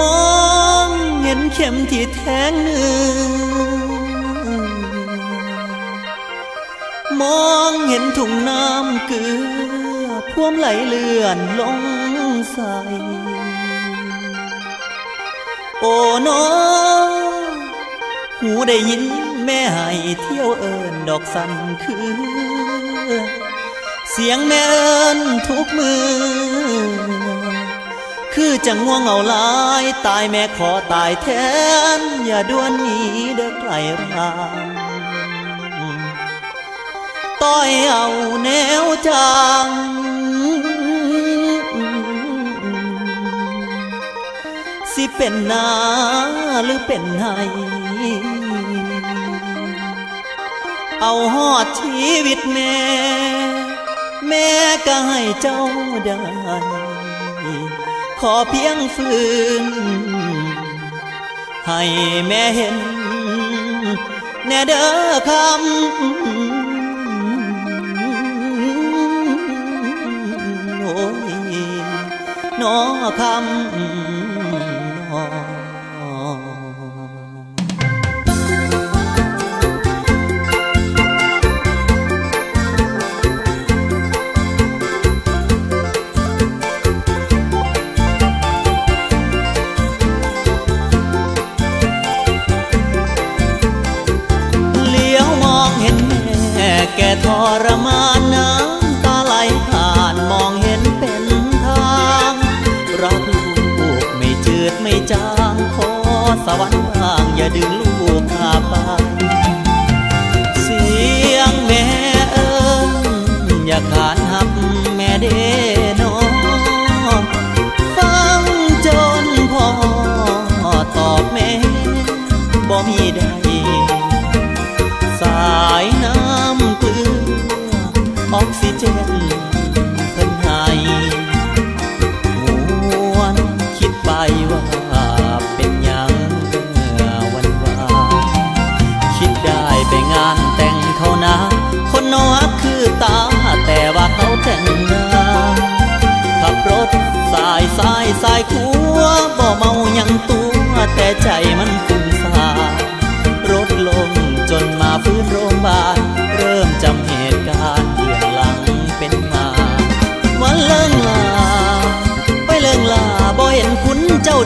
มองเง็นเข็มที่แทงเนื้อมองเห็นถุงน้ำเกลือพ่วมไหลเลื่อนลงใส่โอ้น้อหูได้ยินแม่ให้เที่ยวเอินดอกสันคือ เสียงแม่เอินทุกมือ คือจะง่วงเอาลายตายแม่ขอตายแทน อย่าด่วนหนีเด้อไกลรางต้อยเอาแนวจางสิเป็นนาหรือเป็นไห้เอาหอดชีวิตแม่ แม่ก็ให้เจ้าได้ ขอเพียงฝืนให้แม่เห็น แน่เด้อคำโอ้ยนอคำ รมานน้ำตาไหลผ่านมองเห็นเป็นทางรักลูกไม่จืดไม่จางขอสวรรค์ว่างอย่าดึงลูกขาไป เจนเพิ่นให้มวนคิดไปว่าเป็นหยังวันวานคิดได้ไปงานแต่งเขานะ คนนอกคือตาแต่ว่าเขาแต่งงานขับรถสายสายสายขัวบ่เมายังตัวแต่ใจมัน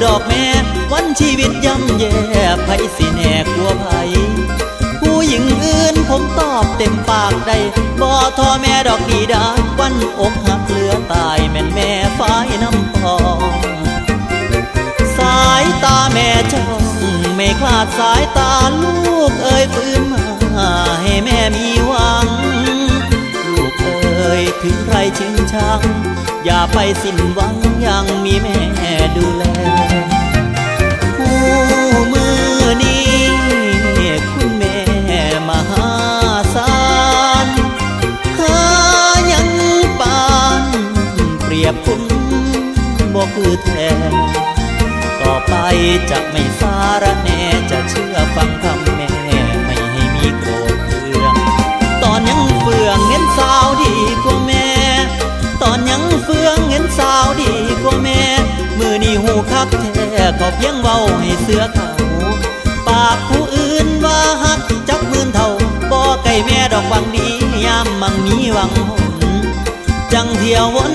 ดอกแม่วันชีวิตย่ำแย่ไผสิแน่กลัวไผผู้หญิงอื่นผมตอบเต็มปากได้บ่ทอแม่ดอกดีดาวันอกหักเหลือตายแม่นแม่ฝ้ายน้ำพองสายตาแม่จ้องไม่คลาดสายตาลูกเอ่ยฟื้นมาให้แม่มีหวัง ลูกเอ่ยถึงใครชิงชัง อย่าไปสิ้นหวังยังมีแม่ดูแลผู้มือนี้คุณแม่มหาศาลหายังปานเปรียบคุณบ่คือแท้ต่อไปจะไม่สาระแน่จะเชื่อฟังคำแม่ ไม่ให้มีโกรธเคือง ตอนยังเฟืองเห็นสาวดี สาวดีกว่าแม่ มือนี่หูคักแท้ก็เพียงเบาให้เสือเขาปากผู้อื่นว่าฮักจักมื่นเท่าบ่ไก่แม่ดอกหวังดียามมังมีหวังหนจังเที่ยววน